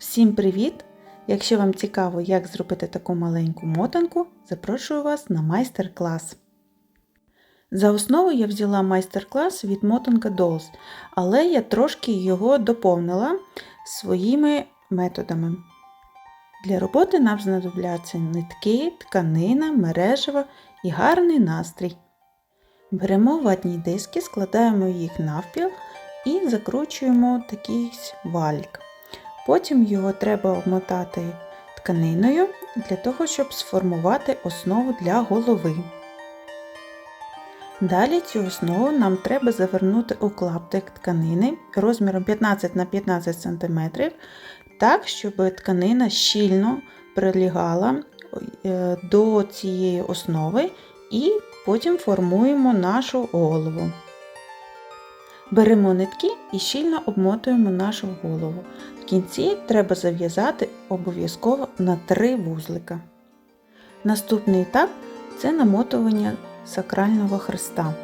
Всім привіт! Якщо вам цікаво, як зробити таку маленьку мотанку, запрошую вас на майстер-клас. За основу я взяла майстер-клас від Мотанка Dolls, але я трошки його доповнила своїми методами. Для роботи нам знадобляться нитки, тканина, мережево і гарний настрій. Беремо ватні диски, складаємо їх навпіл і закручуємо такий валік. Потім його треба обмотати тканиною для того, щоб сформувати основу для голови. Далі цю основу нам треба завернути у клаптик тканини розміром 15 на 15 см, так, щоб тканина щільно прилягала до цієї основи і потім формуємо нашу голову. Беремо нитки і щільно обмотуємо нашу голову. В кінці треба зав'язати обов'язково на 3 вузлика. Наступний етап це намотування сакрального хреста.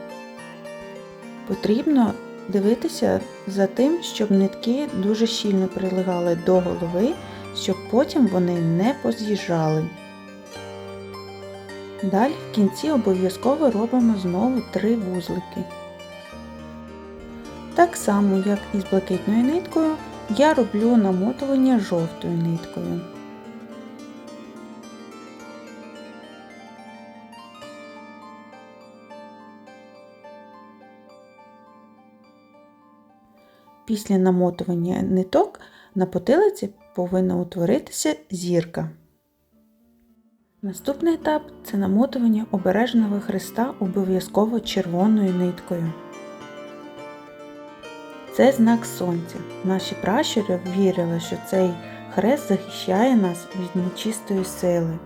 Потрібно дивитися за тим, щоб нитки дуже щільно прилягали до голови, щоб потім вони не поз'їжджали. Далі в кінці обов'язково робимо знову 3 вузлики. Так само, як і з блакитною ниткою, я роблю намотування жовтою ниткою. Після намотування ниток на потилиці повинна утворитися зірка. Наступний етап це намотування обережного хреста обов'язково червоною ниткою. Це знак сонця. Наші пращури вірили, що цей хрест захищає нас від нечистої сили.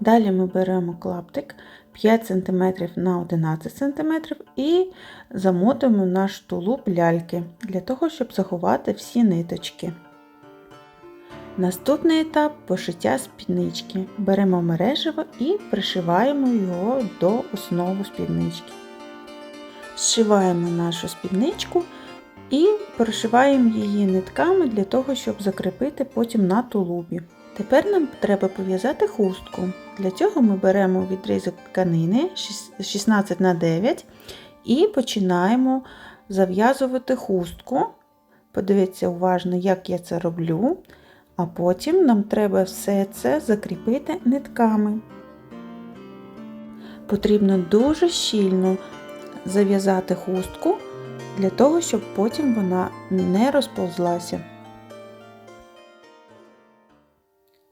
Далі ми беремо клаптик 5 см на 11 см і замотуємо наш тулуб ляльки для того, щоб заховати всі ниточки. Наступний етап пошиття спіднички. Беремо мережево і пришиваємо його до основи спіднички. Зшиваємо нашу спідничку і прошиваємо її нитками для того, щоб закріпити потім на тулубі. Тепер нам треба пов'язати хустку. Для цього ми беремо відрізок тканини 16 на 9 і починаємо зав'язувати хустку. Подивіться уважно, як я це роблю. А потім нам треба все це закріпити нитками. Потрібно дуже щільно зав'язати хустку для того, щоб потім вона не розповзлася.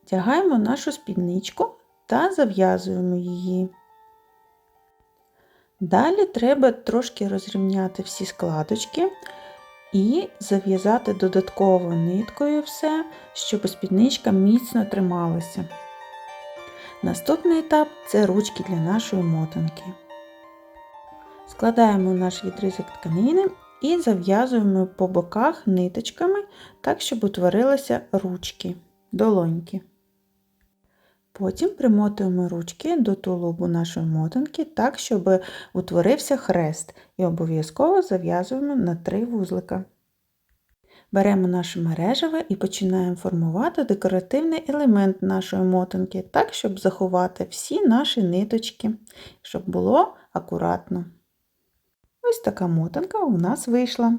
Тягаємо нашу спідничку та зав'язуємо її. Далі треба трошки розрівняти всі складочки і зав'язати додатково ниткою все, щоб спідничка міцно трималася. Наступний етап це ручки для нашої мотанки. Складаємо наш відрізок тканини і зав'язуємо по боках ниточками, так, щоб утворилися ручки, долоньки. Потім примотуємо ручки до тулубу нашої мотанки так, щоб утворився хрест, і обов'язково зав'язуємо на три вузлика. Беремо наше мережеве і починаємо формувати декоративний елемент нашої мотанки, так, щоб заховати всі наші ниточки, щоб було акуратно. Ось така мотанка у нас вийшла.